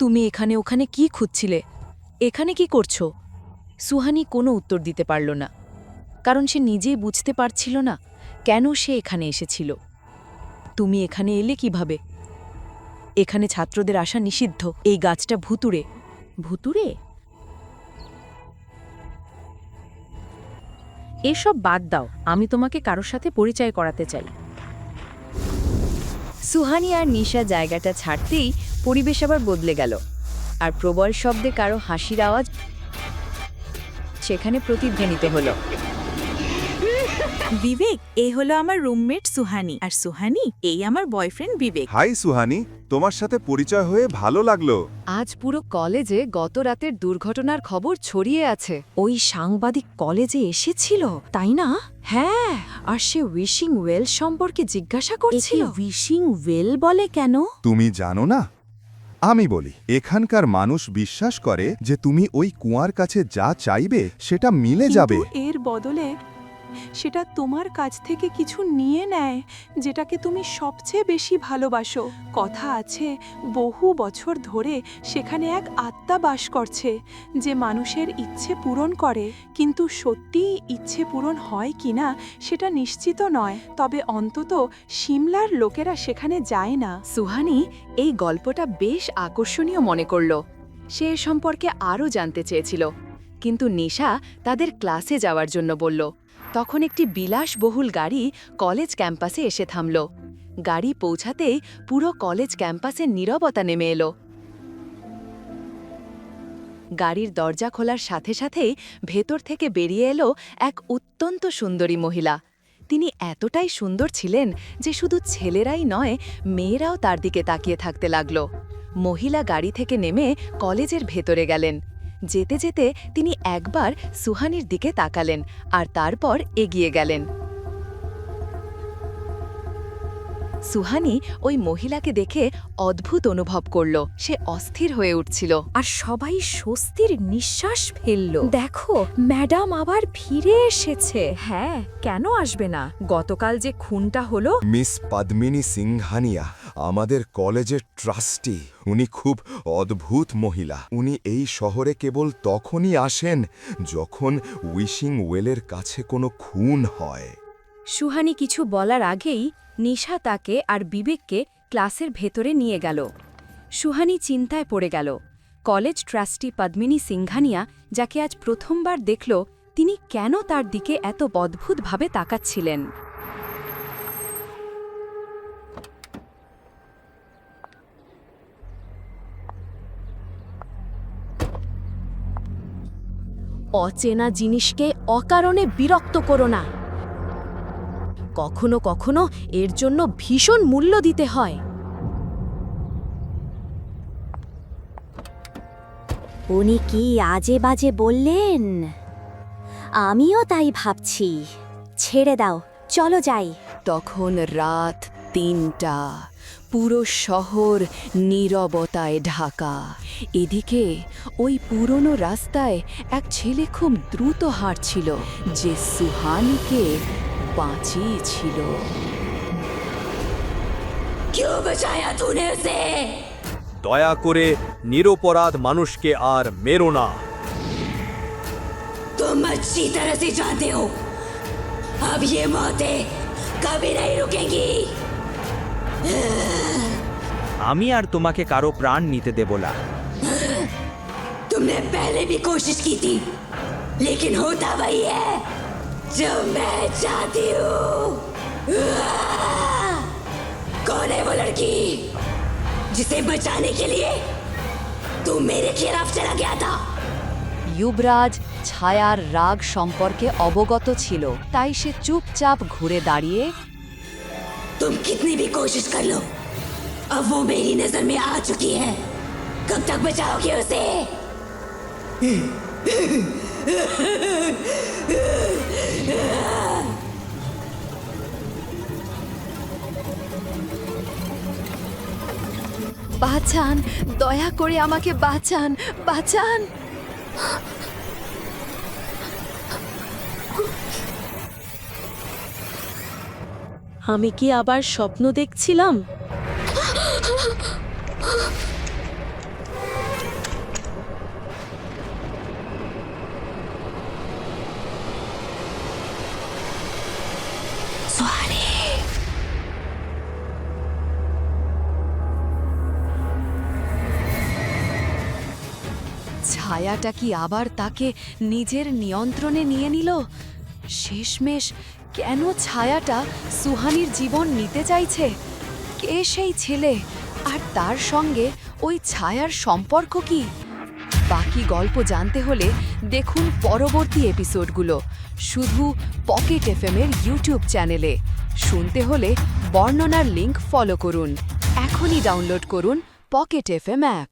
তুমি এখানে, ওখানে কি খুঁজছিলে? এখানে কি করছ? সুহানি কোনো উত্তর দিতে পারল না। কারণ সে নিজেই বুঝতে পারছিল না কেন সে এখানে এসেছিল। তুমি এখানে এলে কীভাবে? এখানে ছাত্রদের আসা নিষিদ্ধ। এই গাছটা ভুতুরে ভুতুরে এসব বাদ দাও। আমি তোমাকে কারোর সাথে পরিচয় করাতে চাই। সুহানি আর নিশা জায়গাটা ছাড়তেই পরিবেশ আবার বদলে গেল। আর প্রবল শব্দে কারও হাসির আওয়াজ সেখানে প্রতিধ্বনিত হলো। বিবেক এই হলো আমার রুমমেট সুহানি। আর সুহানি এই আমার বয়ফ্রেন্ড বিবেক। হাই সুহানি তোমার সাথে পরিচয় হয়ে ভালো লাগল। আজ পুরো কলেজে গত রাতের দুর্ঘটনার খবর ছড়িয়ে আছে। ওই সাংবাদিক কলেজে এসেছিল তাই না? হ্যাঁ আর সে উইশিং ওয়েল সম্পর্কে জিজ্ঞাসা করছিল। উইশিং ওয়েল বলে কেন? তুমি জানো না? আমি বলি এখানকার মানুষ বিশ্বাস করে যে তুমি ওই কুয়ার কাছে যা চাইবে সেটা মিলে যাবে। এর বদলে সেটা তোমার কাছ থেকে কিছু নিয়ে নেয়, যেটাকে তুমি সবচেয়ে বেশি ভালোবাসো। কথা আছে, বহু বছর ধরে সেখানে এক আত্মা বাস করছে, যে মানুষের ইচ্ছে পূরণ করে। কিন্তু সত্যিই ইচ্ছে পূরণ হয় কিনা সেটা নিশ্চিত নয়। তবে অন্তত সিমলার লোকেরা সেখানে যায় না। সুহানি এই গল্পটা বেশ আকর্ষণীয় মনে করল। সে সম্পর্কে আরও জানতে চেয়েছিল। কিন্তু নিশা তাদের ক্লাসে যাওয়ার জন্য বলল তখন একটি বিলাসবহুল গাড়ি কলেজ ক্যাম্পাসে এসে থামল। গাড়ি পৌঁছাতেই পুরো কলেজ ক্যাম্পাসে নীরবতা নেমে এলো। গাড়ির দরজা খোলার সাথে সাথেই ভেতর থেকে বেরিয়ে এলো এক অত্যন্ত সুন্দরী মহিলা। তিনি এতটাই সুন্দর ছিলেন যে শুধু ছেলেরাই নয়, মেয়েরাও তার দিকে তাকিয়ে থাকতে লাগল। মহিলা গাড়ি থেকে নেমে কলেজের ভেতরে গেলেন। যেতে যেতে তিনি একবার সুহানির দিকে তাকালেন আর তারপর এগিয়ে গেলেন। সুহানি ওই মহিলাকে দেখে অদ্ভুত অনুভব করল। সে অস্থির হয়ে উঠছিল। আর সবাই স্বস্তির নিঃশ্বাস ফেলল। দেখো ম্যাডাম আবার ফিরে এসেছে। হ্যাঁ কেন আসবে না? গতকাল যে খুনটা হলো? মিস পদ্মিনী সিংহানিয়া। আমাদের কলেজের ট্রাস্টি, উনি খুব অদ্ভুত মহিলা। উনি এই শহরে কেবল তখনই আসেন যখন উইশিং ওয়েলের কাছে কোনো খুন হয়। সুহানি কিছু বলার আগেই নিশা তাকে আর বিবেককে ক্লাসের ভেতরে নিয়ে গেল। সুহানি চিন্তায় পড়ে গেল। কলেজ ট্রাস্টি পদ্মিনী সিংঘানিয়া যাকে আজ প্রথমবার দেখল, তিনি কেন তার দিকে এত অদ্ভুতভাবে তাকাচ্ছিলেন? অচেনা জিনিসকে অকারণে বিরক্ত করো না। কখনো কখনো এর জন্য ভীষণ মূল্য দিতে হয়। উনি কি আজে বাজে বললেন? আমিও তাই ভাবছি। ছেড়ে দাও চলো যাই। তখন রাত তিনটা পুরো শহর নীরবতায় ঢাকা এদিকে ওই পুরনো রাস্তায় এক ছেলে খুব দ্রুত হাঁটছিল যে সুহানিকে বাঁচিয়েছিল দয়া করে নিরপরাধ মানুষকে আর মেরো না तुम अच्छी तरह से जानते हो अब ये मौतें कभी नहीं रुकेंगी আমি আর তোমাকে কারো প্রাণ নিতে দেব না तुमने पहले भी कोशिश की थी लेकिन होता वही है जो मैं चाहती हूँ कौन है वो लड़की जिसे बचाने के लिए तू मेरे खिलाफ चला गया था ইউবরাজ ছায়ার রাগ সম্পর্কে অবগত ছিল তাই সে চুপচাপ ঘুরে দাঁড়িয়ে तुम कितनी भी कोशिश कर लो अब वो मेरी नजर में आ चुकी है कब तक बचाओगे उसे বাঁচান দয়া করে আমাকে বাঁচান বাঁচান আমি কি আবার স্বপ্ন দেখছিলাম? ছায়াটা কি আবার তাকে নিজের নিয়ন্ত্রণে নিয়ে নিল? শেষমেশ কেন ছায়াটা সুহানির জীবন নিতে চাইছে? কে সেই ছেলে? আর তার সঙ্গে ওই ছায়ার সম্পর্ক কি? বাকি গল্প জানতে হলে দেখুন পরবর্তী এপিসোডগুলো, শুধু পকেট এফএমের ইউটিউব চ্যানেলে। শুনতে হলে বর্ণনার লিংক ফলো করুন। এখনই ডাউনলোড করুন পকেট এফএম অ্যাপ।